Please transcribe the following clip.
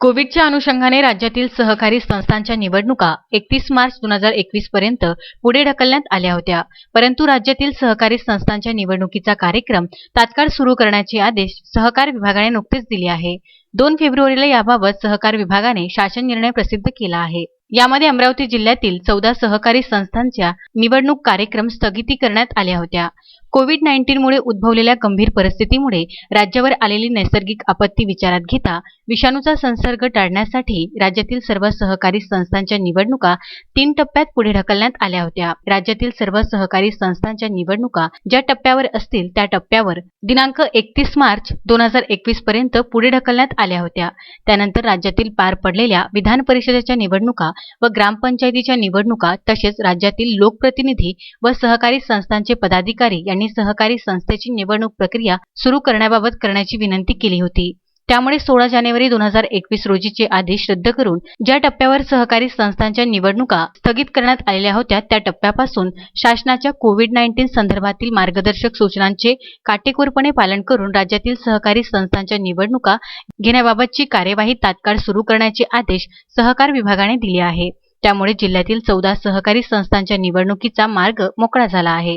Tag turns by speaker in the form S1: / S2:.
S1: कोविडच्या अनुषंगाने राज्यातील सहकारी संस्थांच्या निवडणुका एकतीस मार्च दोन हजार एकवीस पर्यंत पुढे ढकलण्यात आल्या होत्या. परंतु राज्यातील सहकारी संस्थांच्या निवडणुकीचा कार्यक्रम तात्काळ सुरू करण्याचे आदेश सहकार विभागाने नुकतेच दिले आहे. दोन फेब्रुवारीला याबाबत सहकार विभागाने शासन निर्णय प्रसिद्ध केला आहे. यामध्ये अमरावती जिल्ह्यातील चौदा सहकारी संस्थांच्या निवडणूक कार्यक्रम स्थगिती करण्यात आल्या होत्या. कोविड नाईन्टीनमुळे उद्भवलेल्या गंभीर परिस्थितीमुळे राज्यावर आलेली नैसर्गिक आपत्ती विचारात घेता विषाणूचा संसर्ग टाळण्यासाठी राज्यातील सर्व सहकारी संस्थांच्या निवडणुका तीन टप्प्यात पुढे ढकलण्यात आल्या होत्या. राज्यातील सर्व सहकारी संस्थांच्या निवडणुका ज्या टप्प्यावर असतील त्या टप्प्यावर दिनांक एकतीस मार्च दोन हजार एकवीस पर्यंत पुढे ढकलण्यात आल्या होत्या. त्यानंतर राज्यातील पार पडलेल्या विधान परिषदेच्या निवडणुका व ग्रामपंचायतीच्या निवडणुका तसेच राज्यातील लोकप्रतिनिधी व सहकारी संस्थांचे पदाधिकारी यांनी सहकारी संस्थेची निवडणूक प्रक्रिया सुरू करण्याबाबत करण्याची विनंती केली होती. त्यामुळे सोळा जानेवारी दोन हजार एकवीस रोजीचे आदेश रद्द करून ज्या टप्प्यावर सहकारी संस्थांच्या निवडणुका स्थगित करण्यात आलेल्या होत्या त्या टप्प्यापासून शासनाच्या कोविड नाईन्टीन संदर्भातील मार्गदर्शक सूचनांचे काटेकोरपणे पालन करून राज्यातील सहकारी संस्थांच्या निवडणुका घेण्याबाबतची कार्यवाही तात्काळ सुरू करण्याचे आदेश सहकार विभागाने दिले आहे. त्यामुळे जिल्ह्यातील चौदा सहकारी संस्थांच्या निवडणुकीचा मार्ग मोकळा झाला आहे.